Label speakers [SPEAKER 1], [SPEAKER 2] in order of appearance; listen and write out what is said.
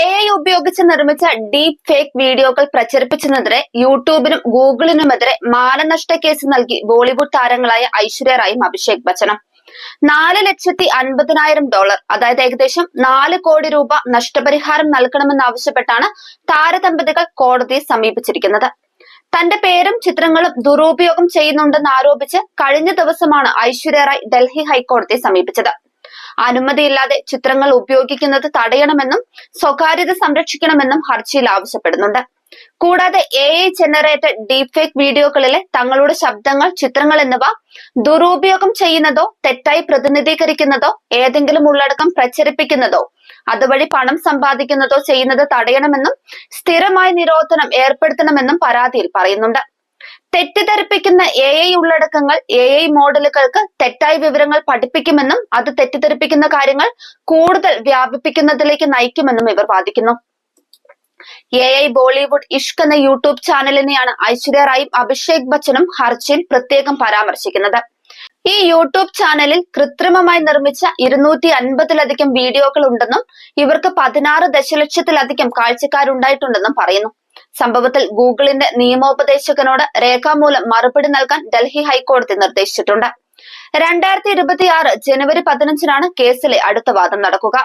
[SPEAKER 1] A I ഉപയോഗിച്ച് നിർമ്മിച്ച deep fake വീഡിയോകൾ പ്രചരിപ്പിച്ചതിനെതിരെ യൂട്യൂബിനും ഗൂഗിളിനുമെതിരെ മാനനഷ്ട കേസ് നൽകി ബോളിവുഡ് താരങ്ങളായ ഐശ്വര്യ റായും അഭിഷേക് ബച്ചനും. നാല് ലക്ഷത്തി അൻപതിനായിരം ഡോളർ അതായത് ഏകദേശം നാല് കോടി രൂപ നഷ്ടപരിഹാരം നൽകണമെന്നാവശ്യപ്പെട്ടാണ് താരദമ്പതികൾ കോടതിയെ സമീപിച്ചിരിക്കുന്നത്. തന്റെ പേരും ചിത്രങ്ങളും ദുരുപയോഗം ചെയ്യുന്നുണ്ടെന്ന് ആരോപിച്ച് കഴിഞ്ഞ ദിവസമാണ് ഐശ്വര്യ റായ് ഡൽഹി ഹൈക്കോടതിയെ സമീപിച്ചത്. അനുമതിയില്ലാതെ ചിത്രങ്ങൾ ഉപയോഗിക്കുന്നത് തടയണമെന്നും സ്വകാര്യത സംരക്ഷിക്കണമെന്നും ഹർജിയിൽ ആവശ്യപ്പെടുന്നുണ്ട്. കൂടാതെ എ ഐ ജനറേറ്റഡ് ഡീപ്ഫേക്ക് വീഡിയോകളിലെ തങ്ങളുടെ ശബ്ദങ്ങൾ ചിത്രങ്ങൾ എന്നിവ ദുരുപയോഗം ചെയ്യുന്നതോ തെറ്റായി പ്രതിനിധീകരിക്കുന്നതോ ഏതെങ്കിലും ഉള്ളടക്കം പ്രചരിപ്പിക്കുന്നതോ അതുവഴി പണം സമ്പാദിക്കുന്നതോ ചെയ്യുന്നത് തടയണമെന്നും സ്ഥിരമായ നിരോധനം ഏർപ്പെടുത്തണമെന്നും പരാതിയിൽ പറയുന്നുണ്ട്. തെറ്റിദ്ധരിപ്പിക്കുന്ന എ ഐ ഉള്ളടക്കങ്ങൾ എ ഐ മോഡലുകൾക്ക് തെറ്റായ വിവരങ്ങൾ പഠിപ്പിക്കുമെന്നും അത് തെറ്റിദ്ധരിപ്പിക്കുന്ന കാര്യങ്ങൾ കൂടുതൽ വ്യാപിപ്പിക്കുന്നതിലേക്ക് നയിക്കുമെന്നും ഇവർ വാദിക്കുന്നു. എ ഐ ബോളിവുഡ് ഇഷ്ക് എന്ന യൂട്യൂബ് ചാനലിനെയാണ് ഐശ്വര്യ റായും അഭിഷേക് ബച്ചനും ഹർജിയിൽ പ്രത്യേകം പരാമർശിക്കുന്നത്. ഈ യൂട്യൂബ് ചാനലിൽ കൃത്രിമമായി നിർമ്മിച്ച ഇരുന്നൂറ്റി അൻപതിലധികം വീഡിയോകൾ ഉണ്ടെന്നും ഇവർക്ക് പതിനാറ് ദശലക്ഷത്തിലധികം കാഴ്ചക്കാരുണ്ടായിട്ടുണ്ടെന്നും പറയുന്നു. സംഭവത്തിൽ ഗൂഗിളിന്റെ നിയമോപദേശകനോട് രേഖാമൂലം മറുപടി നൽകാൻ ഡൽഹി ഹൈക്കോടതി നിർദ്ദേശിച്ചിട്ടുണ്ട്. രണ്ടായിരത്തി ഇരുപത്തിയാറ് ജനുവരി പതിനഞ്ചിനാണ് കേസിലെ അടുത്ത വാദം നടക്കുക.